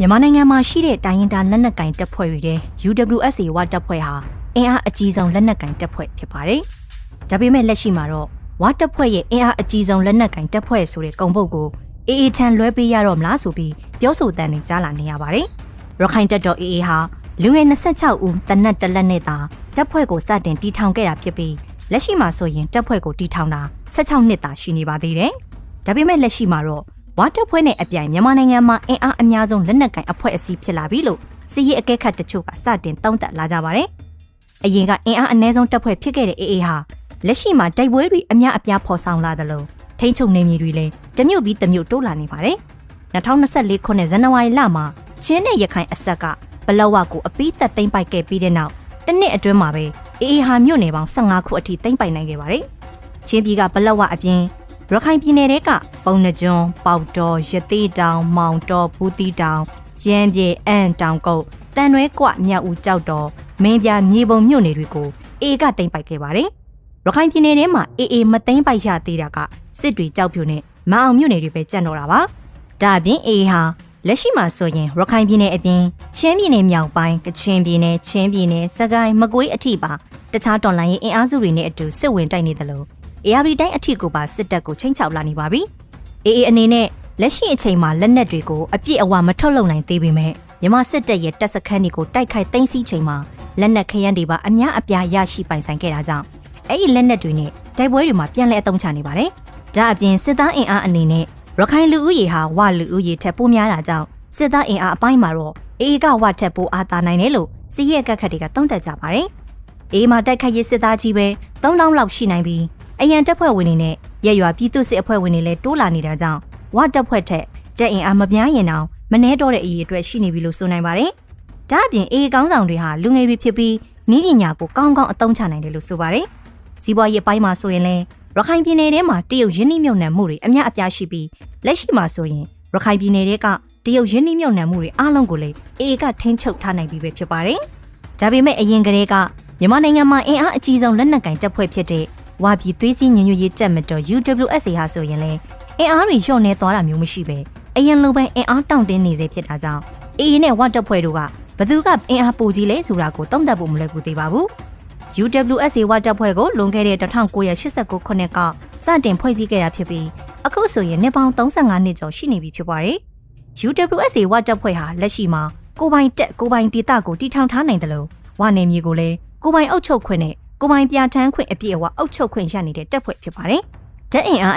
မြန်မာနိုင်ငံမှာရှိတဲ့တိုင်းရင်းသားလက်နက်ကင်တပ်ဖွဲ့တွေတဲ့ UWSA ဝတပ်ဖွဲ့ဟာအင်အားအကြီးဆုံးလက်နက်ကင်တပ်ဖွဲ့ဖြစ်ပါတယ်။ဒါပေမဲ့လက်ရှိမှာတော့ဝတပ်ဖွဲ့ရဲ့အင်အားအကြီးဆုံးလက်နက်ကင်တပ်ဖွဲ့ဆိုတဲ့ကုံပုတ်ကိုအေအေထန်လွှဲပေးရတော့မလားဆိုပြီးပြောဆိုတမ်းတွေကြားလာနေရပါတယ်။ရခိုင်တပ်တော်အေအေဟာလူငယ်26ဦးတနက်တစ်လက်နဲ့သာတပ်ဖွဲ့ကိုစတင်တီထောင်ခဲ့တာဖြစ်ပြီးလက်ရှိမှာဆိုရင်တပ်ဖွဲ့ကိုတီထောင်တာ16နှစ်သာရှိနေပါသေးတယ်။ဒါပေမဲ့လက်ရှိမှာတော့ ဝါတပ်ဖွဲ့နဲ့အပြိုင်မြန်မာနိုင်ငံမှာအင်အားအများဆုံးလက်နက်ကင်အဖွဲ့အစည်းဖြစ်လာပြီလို့စီးရီအကဲခတ်တချို့ကစတင်သုံးသပ်လာကြပါတယ်။အရင်ကအင်အားအနည်းဆုံးတပ်ဖွဲ့ဖြစ်ခဲ့တဲ့အေအေဟာလက်ရှိမှာတိုက်ပွဲတွေအများအပြားဖော်ဆောင်လာသလိုထိန်းချုပ်နေမြေတွေလည်းတမျိုးပြီးတမျိုးတိုးလာနေပါတယ်။2024ခုနှစ်ဇန်နဝါရီလမှာချင်းနဲ့ရခိုင်အဆက်ကဘလော့ဝကိုအပိသက်သိမ်းပိုက်ခဲ့ပြီးတဲ့နောက်တစ်နှစ်အတွင်းမှာပဲအေအေဟာမြို့နယ်ပေါင်း15ခုအထိသိမ်းပိုက်နိုင်ခဲ့ပါတယ်။ချင်းပြည်ကဘလော့ဝအပြင် ရခိုင်ပြည်နယ်တဲကပုံနှကျွန်း၊ပေါတော်၊ရသေးတောင်၊မောင်တော်၊ဘူးတီတောင်၊ရမ်းပြေအန်တောင်ကုတ်၊တန်ရွဲကွမြောက်ဦးကြောက်တော်မင်းပြမြေပုံမြို့နယ်တွေကိုအေကတိမ့်ပိုက်ခဲ့ပါတယ်။ရခိုင်ပြည်နယ်ထဲမှာအေအေမသိမ့်ပိုက်ရသေးတာကစစ်တွေကြောက်ပြူနဲ့မအောင်မြို့နယ်တွေပဲကြံ့တော့တာပါ။ဒါအပြင်အေဟာလက်ရှိမှာဆိုရင်ရခိုင်ပြည်နယ်အပြင်ရှမ်းပြည်နယ်မြောက်ပိုင်းကချင်ပြည်နယ်ချင်းပြည်နယ်စကိုင်းမကွေးအထိပါတခြားတော်လိုင်းရင်အင်အားစုတွေနဲ့အတူစစ်ဝင်တိုက်နေတယ်လို့ ARD တိုင်းအထစ်ကိုပါစစ်တပ်ကိုချိန်ချောက်လာနေပါပြီ။ AA အနေနဲ့လက်ရှိအချိန်မှာလက်နက်တွေကိုအပြည့်အဝမထုတ်လုပ်နိုင်သေးပေမဲ့မြန်မာစစ်တပ်ရဲ့တပ်စခန်းတွေကိုတိုက်ခိုက်သိမ်းဆည်းချိန်မှာလက်နက်ခရမ်းတွေပါအများအပြားရရှိပိုင်ဆိုင်ခဲ့တာကြောင့်အဲ့ဒီလက်နက်တွေနဲ့တိုက်ပွဲတွေမှာပြန်လည်အသုံးချနေပါတယ်။ဒါအပြင်စစ်သားအင်အားအနေနဲ့ရခိုင်လူဦးရေဟာဝလူဦးရေထက်ပိုများတာကြောင့်စစ်သားအင်အားအပိုင်းမှာတော့ AA ကဝထက်ပိုအားသာနိုင်တယ်လို့စီးရဲကက်ခတ်တွေကသုံးသပ်ကြပါတယ်။ AA မှာတိုက်ခိုက်ရေးစစ်သားကြီးပဲ3000လောက်ရှိနိုင်ပြီး အရန်တပ်ဖွဲ့ဝင်တွေနဲ့ရက်ရွာပြည်သူစစ်အဖွဲ့ဝင်တွေလည်းတိုးလာနေတာကြောင့်ဝတပ်ဖွဲ့ထက်တက်အင်အားမပြားရင်တောင်မနှဲတော့တဲ့အရေးအတွက်ရှိနေပြီလို့ဆိုနိုင်ပါတယ်။ဒါအပြင်အေကောင်းဆောင်တွေဟာလူငယ်တွေဖြစ်ပြီးနီးပညာကိုကောင်းကောင်းအသုံးချနိုင်တယ်လို့ဆိုပါတယ်။စီးပွားရေးပိုင်းမှာဆိုရင်လည်းရခိုင်ပြည်နယ်ထဲမှာတရုတ်ရင်းနှီးမြှုပ်နှံမှုတွေအများအပြားရှိပြီးလက်ရှိမှာဆိုရင်ရခိုင်ပြည်နယ်ထဲကတရုတ်ရင်းနှီးမြှုပ်နှံမှုတွေအားလုံးကိုလည်းအေကထိန်းချုပ်ထားနိုင်ပြီပဲဖြစ်ပါတယ်။ဒါပေမဲ့အရင်ကတည်းကမြန်မာနိုင်ငံမှာအင်အားအကြီးဆုံးလက်နက်ကင်တပ်ဖွဲ့ဖြစ်တဲ့ ဝါပြည်သွေးစည်းညညရေးတက်မတော် UWSA ဟာဆိုရင်လည်းအင်အားတွေလျော့နေသွားတာမျိုးမရှိပဲအရင်လိုပဲအင်အားတောင့်တင်းနေစေဖြစ်တာကြောင့် AA နဲ့ဝတပ်ဖွဲ့တို့ကဘသူကအင်အားပိုကြီးလဲဆိုတာကိုသုံးသပ်ဖို့မလွယ်ကူသေးပါဘူး UWSA ဝတပ်ဖွဲ့ကိုလွန်ခဲ့တဲ့1989ခုနှစ်ကစတင်ဖွဲ့စည်းခဲ့တာဖြစ်ပြီးအခုဆိုရင်နှစ်ပေါင်း35နှစ်ကျော်ရှိနေပြီဖြစ်ပါတယ် UWSA ဝတပ်ဖွဲ့ဟာလက်ရှိမှာကိုပိုင်တက်ကိုပိုင်ဒေတာကိုတီထောင်ထားနိုင်တယ်လို့ဝနေမြေကိုလည်းကိုပိုင်အုပ်ချုပ်ခွင့်နဲ့ ကိုပိုင်ပြဋ္ဌာန်းခွင့်အပြည့်အဝအုပ်ချုပ်ခွင့်ရနေတဲ့တပ်ဖွဲ့ဖြစ်ပါတယ်။ဓာတ်အင်အား